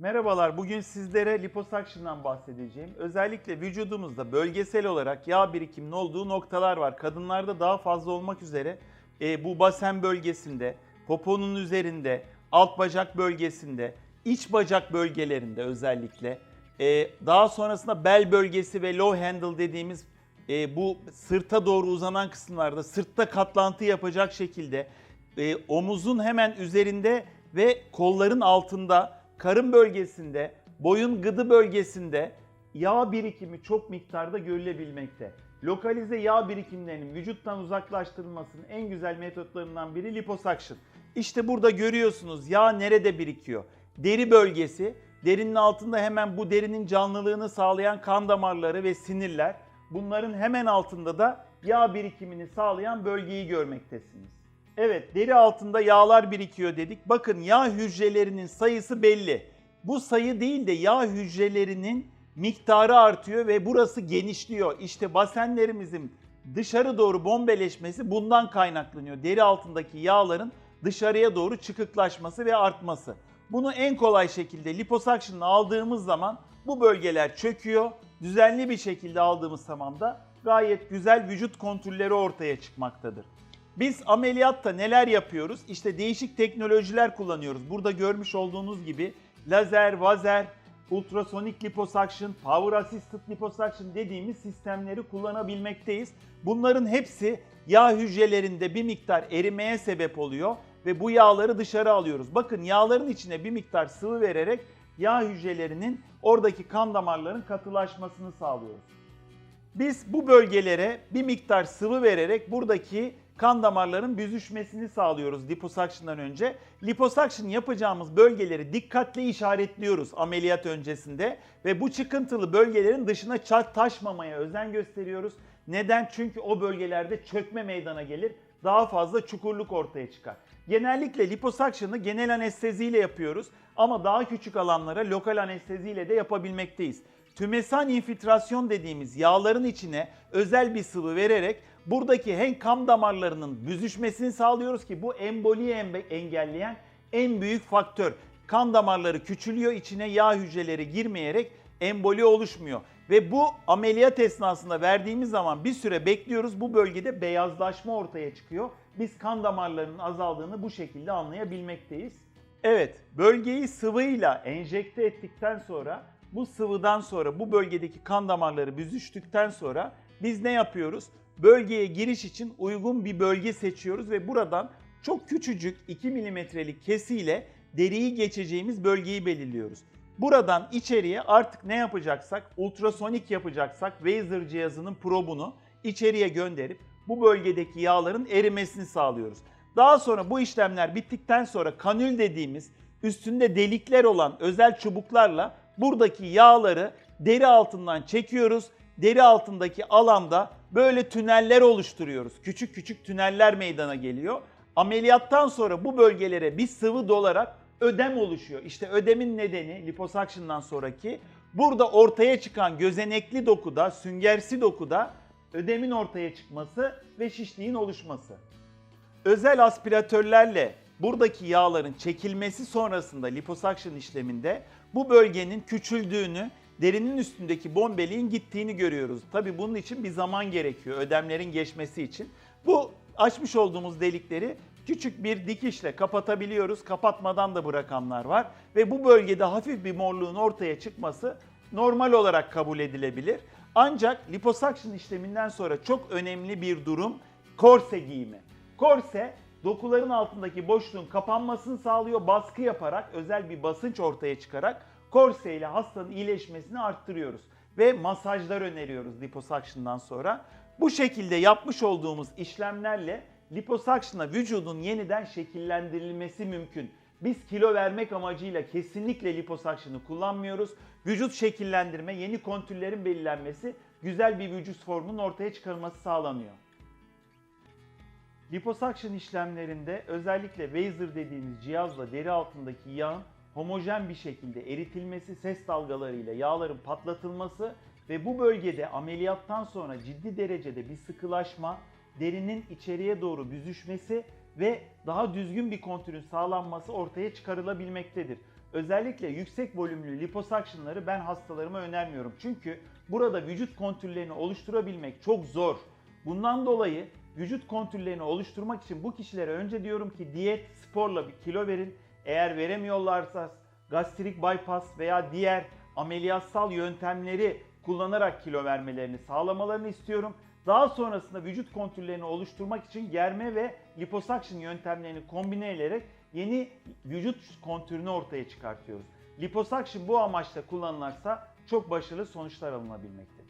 Merhabalar, bugün sizlere liposuction'dan bahsedeceğim. Özellikle vücudumuzda bölgesel olarak yağ birikiminin olduğu noktalar var. Kadınlarda daha fazla olmak üzere e, bu basen bölgesinde, poponun üzerinde, alt bacak bölgesinde, iç bacak bölgelerinde özellikle. e, daha sonrasında bel bölgesi ve low handle dediğimiz e, bu sırta doğru uzanan kısımlarda sırtta katlantı yapacak şekilde e, omuzun hemen üzerinde ve kolların altında, karın bölgesinde, boyun gıdı bölgesinde yağ birikimi çok miktarda görülebilmekte. Lokalize yağ birikimlerinin vücuttan uzaklaştırılmasının en güzel metotlarından biri liposuction. İşte burada görüyorsunuz yağ nerede birikiyor? Deri bölgesi, derinin altında hemen bu derinin canlılığını sağlayan kan damarları ve sinirler. Bunların hemen altında da yağ birikimini sağlayan bölgeyi görmektesiniz. Evet, deri altında yağlar birikiyor dedik. Bakın yağ hücrelerinin sayısı belli. Bu sayı değil de yağ hücrelerinin miktarı artıyor ve burası genişliyor. İşte basenlerimizin dışarı doğru bombeleşmesi bundan kaynaklanıyor. Deri altındaki yağların dışarıya doğru çıkıklaşması ve artması. Bunu en kolay şekilde liposuction'la aldığımız zaman bu bölgeler çöküyor. Düzenli bir şekilde aldığımız zaman da gayet güzel vücut kontürleri ortaya çıkmaktadır. Biz ameliyatta neler yapıyoruz? İşte değişik teknolojiler kullanıyoruz. Burada görmüş olduğunuz gibi lazer, vazer, ultrasonik liposuction, power assisted liposuction dediğimiz sistemleri kullanabilmekteyiz. Bunların hepsi yağ hücrelerinde bir miktar erimeye sebep oluyor ve bu yağları dışarı alıyoruz. Bakın yağların içine bir miktar sıvı vererek yağ hücrelerinin oradaki kan damarların katılaşmasını sağlıyoruz. Biz bu bölgelere bir miktar sıvı vererek buradaki kan damarların büzüşmesini sağlıyoruz liposuction'dan önce. Liposuction yapacağımız bölgeleri dikkatle işaretliyoruz ameliyat öncesinde ve bu çıkıntılı bölgelerin dışına çat taşmamaya özen gösteriyoruz. Neden? Çünkü o bölgelerde çökme meydana gelir. Daha fazla çukurluk ortaya çıkar. Genellikle liposuction'ı genel anesteziyle yapıyoruz ama daha küçük alanlara lokal anesteziyle de yapabilmekteyiz. Tümesan infiltrasyon dediğimiz yağların içine özel bir sıvı vererek buradaki hem kan damarlarının büzüşmesini sağlıyoruz ki bu emboliyi engelleyen en büyük faktör. Kan damarları küçülüyor, içine yağ hücreleri girmeyerek emboli oluşmuyor. Ve bu ameliyat esnasında verdiğimiz zaman bir süre bekliyoruz. Bu bölgede beyazlaşma ortaya çıkıyor. Biz kan damarlarının azaldığını bu şekilde anlayabilmekteyiz. Evet, bölgeyi sıvıyla enjekte ettikten sonra bu sıvıdan sonra bu bölgedeki kan damarları büzüştükten sonra biz ne yapıyoruz? Bölgeye giriş için uygun bir bölge seçiyoruz ve buradan çok küçücük 2 milimetrelik kesiyle deriyi geçeceğimiz bölgeyi belirliyoruz. Buradan içeriye artık ne yapacaksak, ultrasonik yapacaksak Wazer cihazının probunu içeriye gönderip bu bölgedeki yağların erimesini sağlıyoruz. Daha sonra bu işlemler bittikten sonra kanül dediğimiz üstünde delikler olan özel çubuklarla buradaki yağları deri altından çekiyoruz. Deri altındaki alanda böyle tüneller oluşturuyoruz. Küçük küçük tüneller meydana geliyor. Ameliyattan sonra bu bölgelere bir sıvı dolarak ödem oluşuyor. İşte ödemin nedeni liposuction'dan sonraki burada ortaya çıkan gözenekli dokuda, süngersi dokuda ödemin ortaya çıkması ve şişliğin oluşması. Özel aspiratörlerle buradaki yağların çekilmesi sonrasında liposuction işleminde bu bölgenin küçüldüğünü, derinin üstündeki bombeliğin gittiğini görüyoruz. Tabi bunun için bir zaman gerekiyor ödemlerin geçmesi için. Bu açmış olduğumuz delikleri küçük bir dikişle kapatabiliyoruz. Kapatmadan da bu rakamlar var ve bu bölgede hafif bir morluğun ortaya çıkması normal olarak kabul edilebilir. Ancak liposuction işleminden sonra çok önemli bir durum korse giyimi. Korse dokuların altındaki boşluğun kapanmasını sağlıyor. Baskı yaparak özel bir basınç ortaya çıkarak korse ile hastanın iyileşmesini arttırıyoruz. Ve masajlar öneriyoruz liposuction'dan sonra. Bu şekilde yapmış olduğumuz işlemlerle liposuction'a vücudun yeniden şekillendirilmesi mümkün. Biz kilo vermek amacıyla kesinlikle liposuction'ı kullanmıyoruz. Vücut şekillendirme, yeni kontürlerin belirlenmesi, güzel bir vücut formunun ortaya çıkarılması sağlanıyor. Liposuction işlemlerinde özellikle Wazer dediğimiz cihazla deri altındaki yağın homojen bir şekilde eritilmesi, ses dalgalarıyla yağların patlatılması ve bu bölgede ameliyattan sonra ciddi derecede bir sıkılaşma, derinin içeriye doğru büzüşmesi ve daha düzgün bir kontürün sağlanması ortaya çıkarılabilmektedir. özellikle yüksek volümlü liposuction'ları ben hastalarıma önermiyorum. Çünkü burada vücut kontürlerini oluşturabilmek çok zor. Bundan dolayı vücut kontürlerini oluşturmak için bu kişilere önce diyorum ki diyet, sporla bir kilo verin. Eğer veremiyorlarsa gastrik bypass veya diğer ameliyatsal yöntemleri kullanarak kilo vermelerini sağlamalarını istiyorum. Daha sonrasında vücut kontürlerini oluşturmak için germe ve liposuction yöntemlerini kombine ederek yeni vücut kontürünü ortaya çıkartıyoruz. Liposuction bu amaçla kullanılırsa çok başarılı sonuçlar alınabilmektedir.